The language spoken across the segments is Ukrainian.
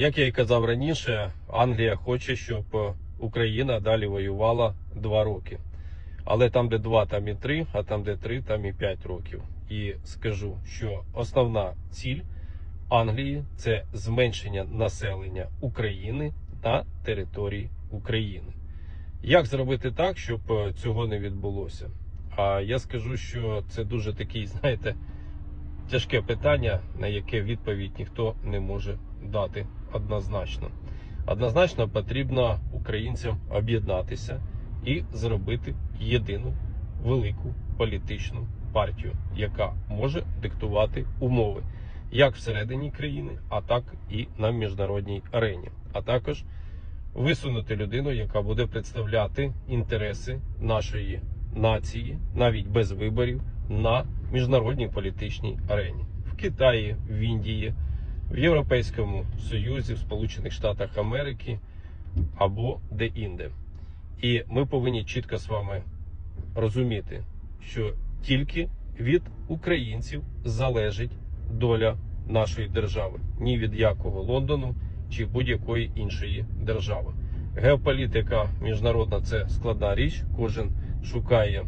Як я і казав раніше, Англія хоче, щоб Україна далі воювала два роки. Але там, де два, там і три, а там, де три, там і п'ять років. І скажу, що основна ціль Англії це зменшення населення України на території України. Як зробити так, щоб е, цього не відбулося? А я скажу, що це дуже такий, знаєте, тяжке питання, на яке відповідь ніхто не може дати однозначно. Однозначно потрібно українцям об'єднатися і зробити єдину велику політичну партію, яка може диктувати умови як всередині країни, а так і на міжнародній арені, а також висунути людину, яка буде представляти інтереси нашої нації, навіть без виборів, на міжнародній політичній арені в Китаї, в Індії, в Європейському Союзі, в Сполучених Штатах Америки або де-інде. І ми повинні чітко з вами розуміти, що тільки від українців залежить доля нашої держави, ні від якого Лондону чи будь-якої іншої держави. Геополітика міжнародна це складна річ. Кожен шукає,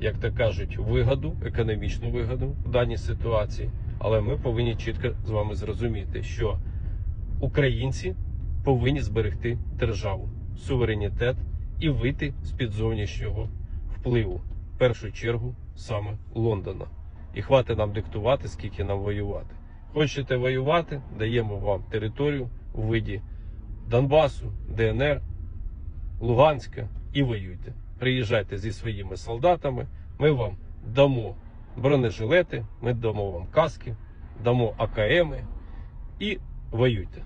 як то кажуть, вигоду, економічну вигоду в даній ситуації. Але ми повинні чітко з вами зрозуміти, що українці повинні зберегти державу, суверенітет і вийти з під зовнішнього впливу, в першу чергу саме Лондона. І хватить нам диктувати, скільки нам воювати. Хочете воювати, даємо вам територію у виді Донбасу, ДНР, Луганська і воюйте. Приїжджайте зі своїми солдатами, ми вам дамо бронежилети, ми дамо вам каски, дамо АКМи і воюйте.